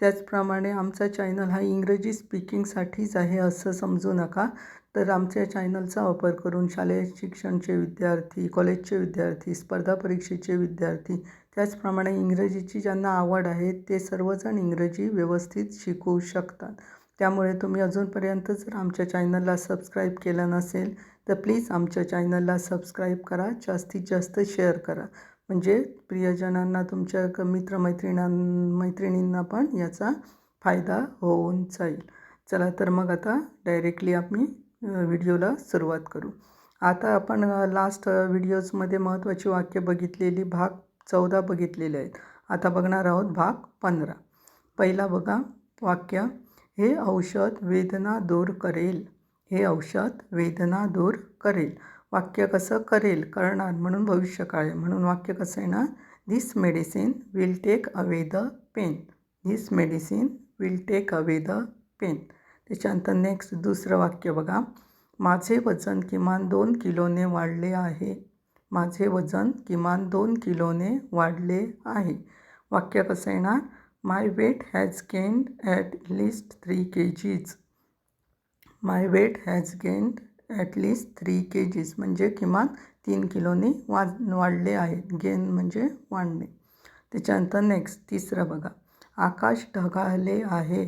त्याचप्रमाणे आमचा चॅनल हा इंग्रजी स्पीकिंगसाठीच आहे असं समजू नका. तर आमच्या चॅनलचा वापर करून शालेय शिक्षणचे विद्यार्थी कॉलेजचे विद्यार्थी स्पर्धा परीक्षेचे विद्यार्थी त्याचप्रमाणे इंग्रजीची ज्यांना आवड आहे ते सर्वजण इंग्रजी व्यवस्थित शिकू शकतात. त्यामुळे तुम्ही अजूनपर्यंत जर आमच्या चॅनलला सबस्क्राईब केलं नसेल तर प्लीज आमच्या चॅनलला सबस्क्राईब करा जास्तीत जास्त शेअर करा. म्हणजे प्रियजनांना तुमच्या क मित्रमैत्रिणां मैत्रिणींना पण याचा फायदा होऊन जाईल. चला तर मग आता डायरेक्टली आम्ही व्हिडिओला सुरुवात करू. आता आपण लास्ट व्हिडिओजमध्ये महत्त्वाची वाक्य बघितलेली भाग चौदा बघितलेले आहेत. आता बघणार आहोत भाग पंधरा. पहिला बघा वाक्य हे औषध वेदना दूर करेल. हे औषध वेदना दूर करेल. वाक्य कसं करेल करणार म्हणून भविष्यकाळ. आहे म्हणून वाक्य कसं आहे ना? This medicine will take away the pain this medicine will take away the pain त्याच्यानंतर नेक्स्ट दुसरं वाक्य बघा. माझे वजन किमान दोन किलोने वाढले आहे. माझे वजन किमान दोन किलोने वाढले आहे. वाक्य कसं येणार my weight has gained at least three K Gs my weight has gained at least three K Gs म्हणजे किमान तीन किलोनी वाढ वाढले आहेत. गेन म्हणजे वाढणे. त्याच्यानंतर नेक्स्ट तिसरं बघा. आकाश ढगाळले आहे.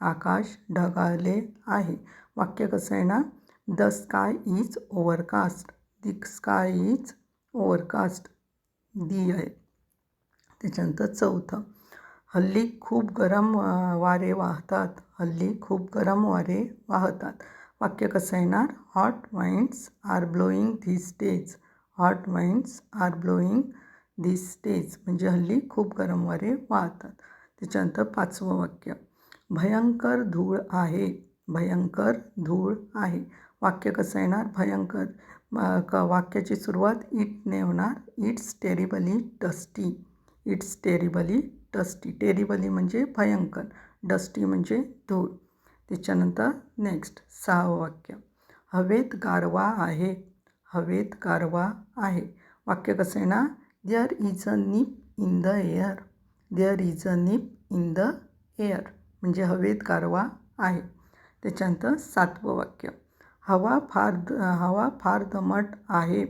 आकाश ढगाळले आहे. वाक्य कसं आहे ना the sky is overcast the sky is overcast the आहे. त्याच्यानंतर चौथं. हल्ली खूप गरम वारे वाहतात. हल्ली खूप गरम वारे वाहतात. वाक्य कसं येणार? Hot winds are blowing these days hot winds are blowing these days म्हणजे हल्ली खूप गरम वारे वाहतात. त्याच्यानंतर पाचवं वाक्य. भयंकर धूळ आहे. भयंकर धूळ आहे. वाक्य कसं येणार? भयंकर क वाक्याची सुरुवात इटने होणार. It's terribly dusty it's terribly dusty terribly म्हणजे भयंकर. डस्टी म्हणजे धूळ. त्याच्यानंतर नेक्स्ट सहावं वाक्य. हवेत गारवा आहे. हवेत गारवा आहे. वाक्य कसं आहे ना? There is a nip in the air there is a nip in the air म्हणजे हवेत गारवा आहे. त्याच्यानंतर सातवं वाक्य. हवा फार द हवा फार दमट आहे.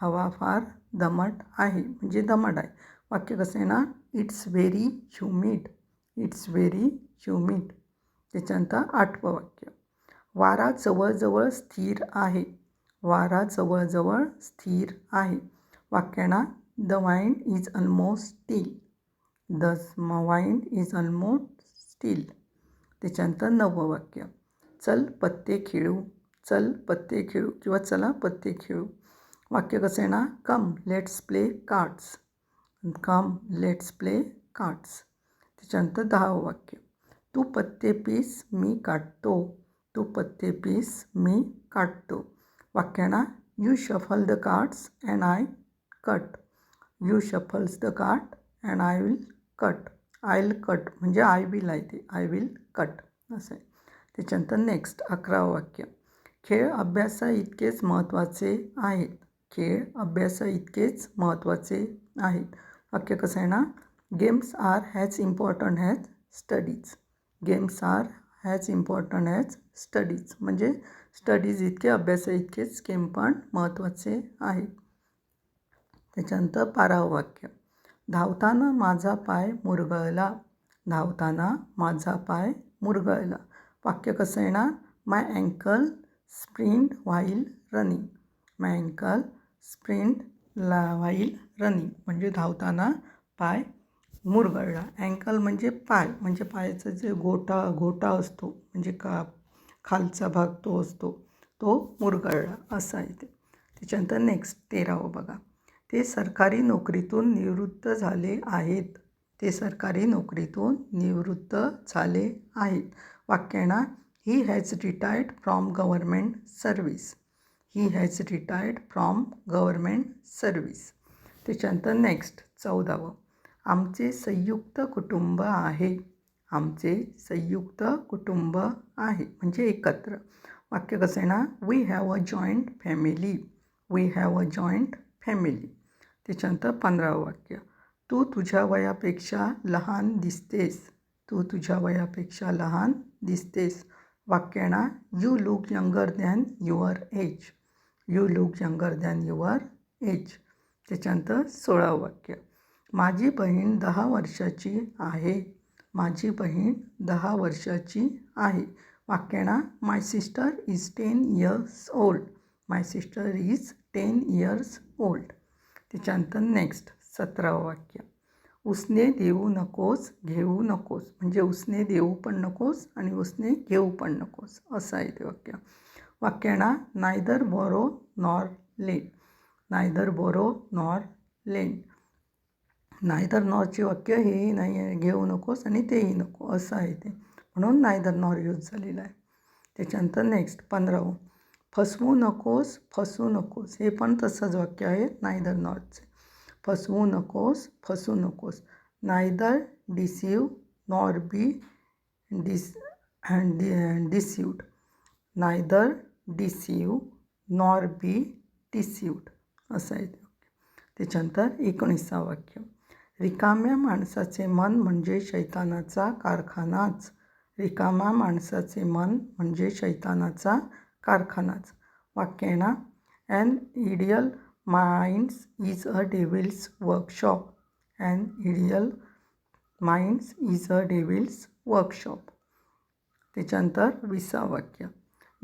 हवा फार दमट आहे. म्हणजे दमट आहे. वाक्य कसं आहे ना? It's very humid it's very humid त्याच्यानंतर आठवं वाक्य वारा जवळजवळ स्थिर आहे. वारा जवळजवळ स्थिर आहे. वाक्यांना the wind is almost still the wind is almost still त्याच्यानंतर नववं वाक्य चल पत्ते खेळू चल पत्ते खेळू किंवा चला पत्ते खेळू वाक्य कसं आहे ना come let's play cards come let's play cards त्याच्यानंतर दहावं वाक्य. तू पत्ते पीस मी काढतो तू पत्ते पीस मी काढतो वाक्यांना you shuffle the cards and I cut you shuffles the card and I will cut I will cut म्हणजे आय विल आहे ते. आय विल कट असं आहे. त्याच्यानंतर नेक्स्ट अकरावं वाक्य. खेळ अभ्यासा इतकेच महत्त्वाचे आहेत. खेळ अभ्यासा इतकेच महत्त्वाचे आहेत. वाक्य कसं आहे ना? Games are has important has studies games are as important as studies. म्हणजे स्टडीज इतके अभ्यासा इतकेच गेम पण महत्त्वाचे आहेत. त्याच्यानंतर बारावं वाक्य. धावताना माझा पाय मुरगळला. धावताना माझा पाय मुरगळला. वाक्य कसं येणार? My ankle sprint while running my ankle sprint ला व्हाईल रनिंग म्हणजे धावताना पाय मुरगळला अँकल म्हणजे पाय. म्हणजे पायाचा जे गोटा गोटा असतो म्हणजे का खालचा भाग तो असतो तो मुरगळला. असा आहे ते. त्याच्यानंतर नेक्स्ट तेरावं बघा. ते सरकारी नोकरीतून निवृत्त झाले आहेत. ते सरकारी नोकरीतून निवृत्त झाले आहेत. वाक्यांना he has retired from government service he has retired from government service त्याच्यानंतर नेक्स्ट चौदावं. आमचे संयुक्त कुटुंब आहे. आमचे संयुक्त कुटुंब आहे. म्हणजे एकत्र. वाक्य कसं आहे ना? We have a joint family we have a joint family त्याच्यानंतर पंधरावं वाक्य. तू तुझ्या वयापेक्षा लहान दिसतेस. तू तुझ्या वयापेक्षा लहान दिसतेस. वाक्य ना? You look younger than your age you look younger than your age त्याच्यानंतर सोळावं वाक्य. माझी बहीण दहा वर्षाची आहे. माझी बहीण दहा वर्षाची आहे. वाक्य my sister is ten years old my sister is ten years old त्याच्यानंतर नेक्स्ट सतरावं वाक्य. उसने देऊ नकोस घेऊ नकोस. म्हणजे उसने देऊ पण नकोस आणि उसने घेऊ पण नकोस. असं आहे ते वाक्य. वाक्यणा neither borrow nor lend neither borrow nor lend neither नॉरची वाक्य हेही नाही आहे घेऊ नकोस आणि तेही नको असं आहे ते. म्हणून नायदर नॉर यूज झालेलं आहे. त्याच्यानंतर नेक्स्ट पंधरावं. फसवू नकोस फसू नकोस. हे पण तसंच वाक्य आहे नायदर नॉरचे. फसवू नकोस फसू नकोस. Neither deceive nor be dis deceived neither deceive nor be deceived असं आहे ते त्याच्यानंतर एकोणीसा वाक्य. रिकाम्या माणसाचे मन म्हणजे शैतानाचा कारखानाच. रिकामा माणसाचे मन म्हणजे शैतानाचा कारखानाच. वाक्य आहे ना? Idle minds is a devil's workshop and idle minds is a devil's workshop त्याच्यानंतर विसा वाक्य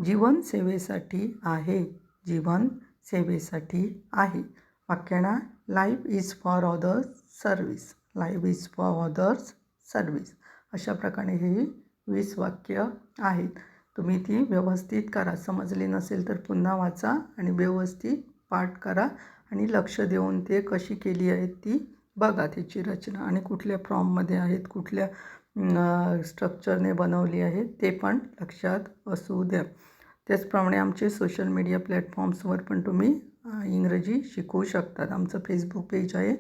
जीवन सेवेसाठी आहे. जीवन सेवेसाठी आहे. वाक्याना life is for others service life is for others service अशा प्रकारे ही वीस वाक्य आहेत. तुम्ही ती व्यवस्थित करा. समजली नसेल तर पुन्हा वाचा आणि व्यवस्थित पाठ करा आणि लक्ष देऊन ते कशी केली आहेत ती बघा. त्याची रचना आणि कुठल्या फॉर्ममध्ये आहेत कुठल्या स्ट्रक्चरने बनवली आहे ते पण लक्षात असू द्या. त्याचप्रमाणे आमचे सोशल मीडिया प्लॅटफॉर्म्सवर पण तुम्ही इंग्रजी शिकवू शकतात. आमचं फेसबुक पेज आहे.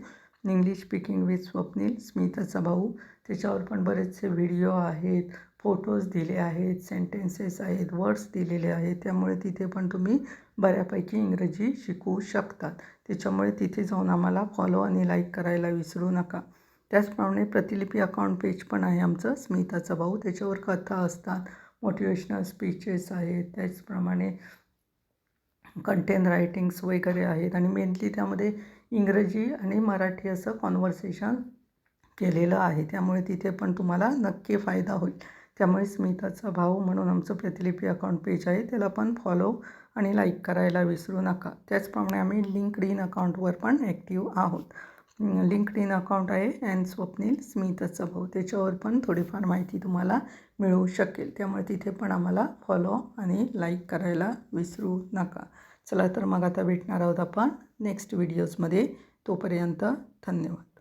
इंग्लिश स्पीकिंग विथ स्वप्नील स्मिताचा भाऊ. त्याच्यावर पण बरेचसे व्हिडिओ आहेत. फोटोज दिले आहेत. सेंटेन्सेस आहेत. वर्ड्स दिलेले आहेत. त्यामुळे तिथे पण तुम्ही बऱ्यापैकी इंग्रजी शिकवू शकतात. त्याच्यामुळे तिथे जाऊन आम्हाला फॉलो आणि लाईक करायला विसरू नका. त्याचप्रमाणे प्रतिलिपी अकाउंट पेज पण आहे आमचं. स्मिताचा भाऊ. त्याच्यावर कथा असतात. मोटिवेशनल स्पीचेस आहेत त्याचप्रमाणे कंटेन रायटिंग्स वगैरे आहेत. आणि मेनली त्यामध्ये इंग्रजी आणि मराठी असं कॉन्व्हर्सेशन केलेलं आहे. त्यामुळे तिथे पण तुम्हाला नक्की फायदा होईल. त्यामुळे स्मिताचा भाऊ म्हणून आमचं प्रतिलिपी अकाउंट पेज आहे. त्याला पण फॉलो आणि लाईक करायला विसरू नका. त्याचप्रमाणे आम्ही लिंकड इन अकाउंटवर पण ॲक्टिव्ह आहोत. लिंकड इन अकाउंट आहे अँड स्वप्नील स्मिताचा भाऊ. त्याच्यावर पण थोडीफार माहिती तुम्हाला मिळू शकेल. त्यामुळे तिथे पण आम्हाला फॉलो आणि लाईक करायला विसरू नका. चला तर मग आता भेटणार आहोत आपण नेक्स्ट व्हिडिओजमध्ये तोपर्यंत धन्यवाद.